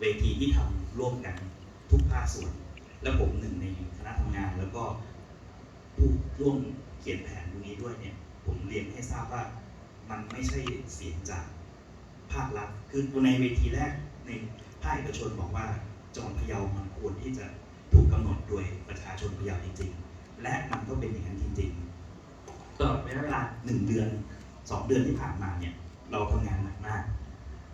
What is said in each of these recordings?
เวทีที่ทำร่วมกันทุกภาคส่วน และผมหนึ่งในคณะทำงาน แล้วก็ผู้ร่วมเขียนแผนตรงนี้ด้วยเนี่ย ผมเรียนให้ทราบว่ามันไม่ใช่เสียงจากภาครัฐคือในเวทีแรกในภาคเอกชนบอกว่าจังหวัดพะเยามันควรที่จะถูกกำหนดโดยประชาชนพะเยาจริง ๆ และมันก็เป็นอย่างนั้นจริงๆตลอดระยะเวลาหนึ่งเดือนสองเดือนที่ผ่านมาเนี่ยเราทำงานหนักมาก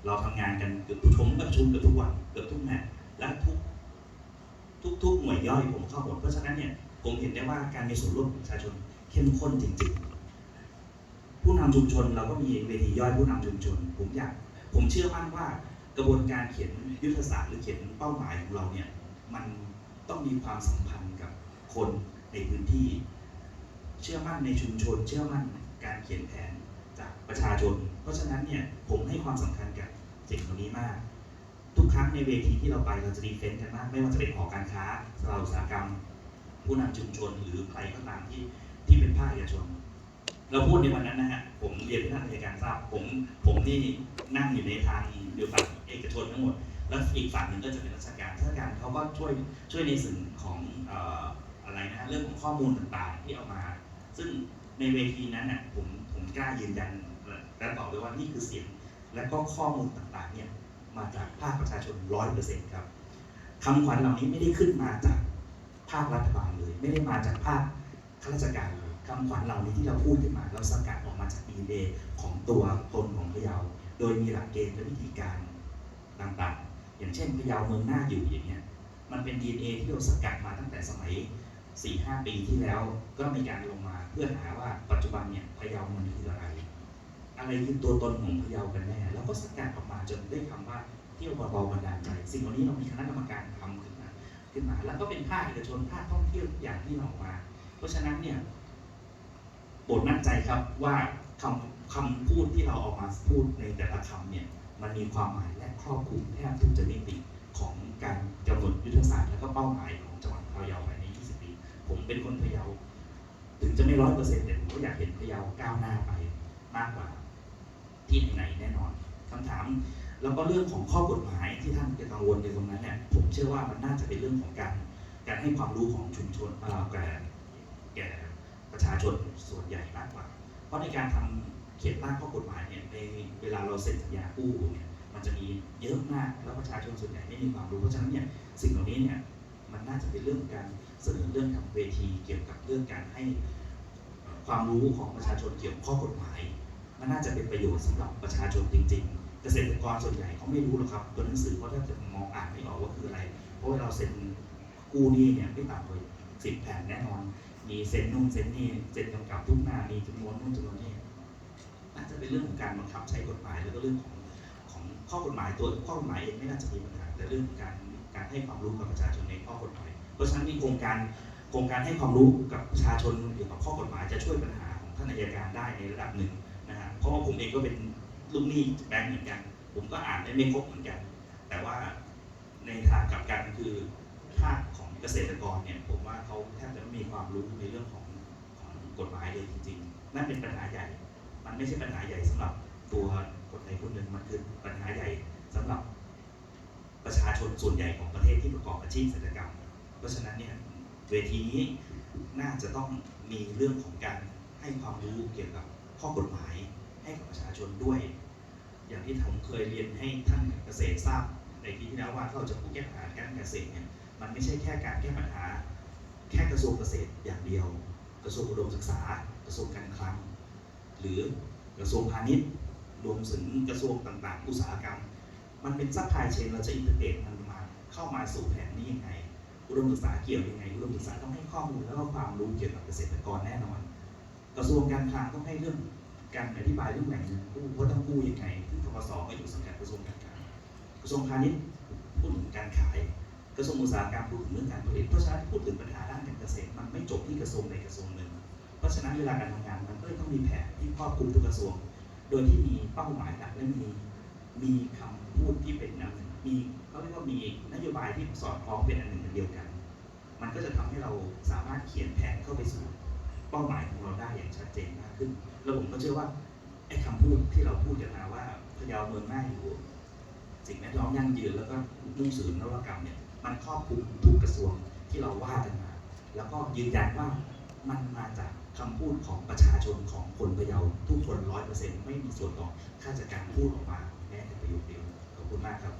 เราทำงานกันเกือบทุ่ม ชุมเกือบทุกวันเกือบทุกแมตช์และทุกทุกๆหน่วยย่อยผมเข้าหมดเพราะฉะนั้นเนี่ยผมเห็นได้ว่าการมีส่วนร่วมของประชาชนเข้มข้นจริงๆ ผู้นำชุมชนเราก็มีเวทีย่อยผู้นำชุมชน ผมอยากผมเชื่อมั่นว่ากระบวนการเขียนยุทธศาสตร์หรือเขียนเป้าหมายของเราเนี่ยมันต้องมีความสัมพันธ์กับคนในพื้นที่ เชื่อมั่นในชุมชน เชื่อมั่นการเขียนแผนจากประชาชน เพราะฉะนั้นเนี่ยผมให้ความสำคัญกับสิ่งเหล่านี้มาก ทุกครั้งในเวทีที่เราไปเราจะดีเฟนต์กันมาก ไม่ว่าจะเป็นหอการค้าสภาอุตสาหกรรม ผู้นำชุมชนหรือใครก็ตามที่ที่เป็นภาคเอกชน เราพูดในวันนั้นนะฮะผมเรียนที่ท่านอัยการทราบผมผมนี่นั่งอยู่ในทางเดียวกับเอกชนทั้งหมด แล้วอีกฝั่งหนึ่งก็จะเป็นราชการราชการเขาก็ช่วยช่วยในส่วนของออะไรนะฮะเรื่องของข้อมูลต่างๆที่เอามา ซึ่งในเวทีนั้นน่ะผมผมกล้ายืนยันและบอกเลยว่านี่คือเสียงและก็ข้อมูลต่างๆเนี่ย มาจากภาคประชาชนร้อยเปอร์เซ็นต์ครับคำขวัญเหล่านี้ไม่ได้ขึ้นมาจากภาครัฐบาลเลย ไม่ได้มาจากภาคข้าราชการเลยคำขวัญเหล่านี้ที่เราพูดขึ้นมาเราสกัดออกมาจากดีเดของตัวตนของพะเยา โดยมีหลักเกณฑ์และวิธีการต่างๆ อย่างเช่นพะเยาเมืองหน้าอยู่อย่างเงี้ยมันเป็น DNA ที่เราสกัดมาตั้งแต่สมัย 4-5 ปีที่แล้วก็มีการลงมาเพื่อหาว่าปัจจุบันเนี่ยพะเยามันคืออะไร อะไรคือตัวตนของพะเยากันแน่แล้วก็สกัดออกมาจนได้คำว่าเที่ยวเบาๆบันดาลใจสิ่งเหล่านี้เรามีคณะกรรมการทำขึ้นมาขึ้นมา แล้วก็เป็นภาคเอกชนภาคท่องเที่ยวอย่างที่เราออกมา เพราะฉะนั้นเนี่ยโปรดมั่นใจครับว่าคำคำพูดที่เราออกมาพูดในแต่ละคำเนี่ยมันมีความหมายและครอบคลุมแทบทุกจะมิติของการกำหนดยุทธศาสตร์และก็เป้าหมายของจังหวัดพะเยาภายใน 20 ปี ผมเป็นคนพะเยา ถึงจะไม่ร้อยเปอร์เซ็นต์แต่ผมก็อยากเห็นพะเยาก้าวหน้าไปมากกว่า ที่ไหนๆแน่นอนคำถามแล้วก็เรื่องของข้อกฎหมายที่ท่านจะกังวลในตรงนั้นเนี่ยผมเชื่อว่ามันน่าจะเป็นเรื่องของการการให้ความรู้ของชุมชนเอ่อแก่แก่ประชาชนส่วนใหญ่มากกว่า เพราะในการทำเขียนร่างข้อกฎหมายเนี่ยในเวลาเราเซ็นสัญญากู้เนี่ยมันจะมีเยอะมากแล้วประชาชนส่วนใหญ่ไม่มีความรู้เพราะฉะนั้นเนี่ยสิ่งเหล่านี้เนี่ยมันน่าจะเป็นเรื่องการเสนอเรื่องกับเวทีเกี่ยวกับเรื่องการให้ความรู้ของประชาชนเกี่ยวกับข้อกฎหมาย มันน่าจะเป็นประโยชน์สำหรับประชาชนจริง ๆ เกษตรกรส่วนใหญ่เขาไม่รู้หรอกครับ ตัวหนังสือเขาแทบจะมองอ่านไม่ออกว่าคืออะไร เพราะว่าเราเซ็นกู้หนี้เนี่ยไม่ต่ำกว่าสิบแผ่นแน่นอน มีเซ็นนู่นเซ็นนี่เซ็นกำกับทุกหน้ามีจำนวนนู่นจำนวนนี่น่าจะเป็นเรื่องของการบังคับใช้กฎหมายแล้วก็เรื่องของของข้อกฎหมายตัวข้อกฎหมายเองไม่น่าจะมีปัญหาแต่เรื่องการการให้ความรู้กับประชาชนในข้อกฎหมาย เพราะฉะนั้นมีโครงการโครงการให้ความรู้กับประชาชนเกี่ยวกับข้อกฎหมายจะช่วยปัญหาของท่านอัยการได้ในระดับหนึ่ง นะฮะเพราะว่าผมเองก็เป็นลูกหนี้แบงก์เหมือนกัน ผมก็อ่านได้ไม่ครบเหมือนกัน แต่ว่าในทางกลับกันคือภาคของเกษตรกรเนี่ยผมว่าเขาแทบจะไม่มีความรู้ในเรื่องของของกฎหมายเลยจริงๆ นั่นเป็นปัญหาใหญ่ มันไม่ใช่ปัญหาใหญ่สำหรับตัวคนใดคนหนึ่งมันคือปัญหาใหญ่สำหรับประชาชนส่วนใหญ่ของประเทศที่ประกอบอาชีพเกษตรกรรม เพราะฉะนั้นเนี่ยเวทีนี้น่าจะต้องมีเรื่องของการให้ความรู้เกี่ยวกับ ข้อกฎหมายให้กับประชาชนด้วย อย่างที่ผมเคยเรียนให้ท่านเกษตรทราบในปีที่แล้วว่าเราจะแก้ปัญหาการเกษตรเนี่ยมันไม่ใช่แค่การแก้ปัญหา แค่กระทรวงเกษตรอย่างเดียว กระทรวงอุดมศึกษา กระทรวงการคลัง หรือกระทรวงพาณิชย์ รวมถึงกระทรวงต่างๆ อุตสาหกรรม มันเป็นซัพพลายเชนเราจะอินเตอร์เน็ตมันมาเข้ามาสู่แผนนี้ยังไงอุดมศึกษาเกี่ยวยังไงอุดมศึกษาต้องให้ข้อมูลแล้วก็ความรู้เกี่ยวกับเกษตรกรแน่นอน กระทรวงการคลังต้องให้เรื่องการอธิบายเรื่องแหล่งเงินกู้ว่าต้องกู้ยังไงที่ทกสก็อยู่สังกัดกระทรวงการคลังกระทรวงพาณิชย์พูดถึงการขาย กระทรวงอุตสาหกรรมพูดถึงเรื่องการผลิตเพราะฉะนั้นพูดถึงปัญหาด้านการเกษตรมันไม่จบที่กระทรวงใดกระทรวงหนึ่ง เพราะฉะนั้นเวลาการทำงานมันก็เลยต้องมีแผนที่ครอบคลุมทุกกระทรวง โดยที่มีเป้าหมายหลักและมีมีคำพูดที่เป็นอันหนึ่งมีเขาเรียกว่ามีนโยบายที่สอดคล้องเป็นอันหนึ่งอันเดียวกัน มันก็จะทำให้เราสามารถเขียนแผนเข้าไปสู่ เป้าหมายของเราได้อย่างชัดเจนมากขึ้น แล้วผมก็เชื่อว่าไอ้คำพูดที่เราพูดกันมาว่าพยาเมืองน่าอยู่สิ่งแวดล้อมยั่งยืนแล้วก็มุ่งสู่นวัตกรรมเนี่ยมันครอบคลุมทุกกระทรวงที่เราว่ากันมา แล้วก็ยืนยันว่ามันมาจากคำพูดของประชาชนของคนพะเยาทุกคนร้อยเปอร์เซ็นต์ไม่มีส่วนของข้าราชการพูดออกมาแม้แต่ประโยคเดียวขอบคุณมากครับ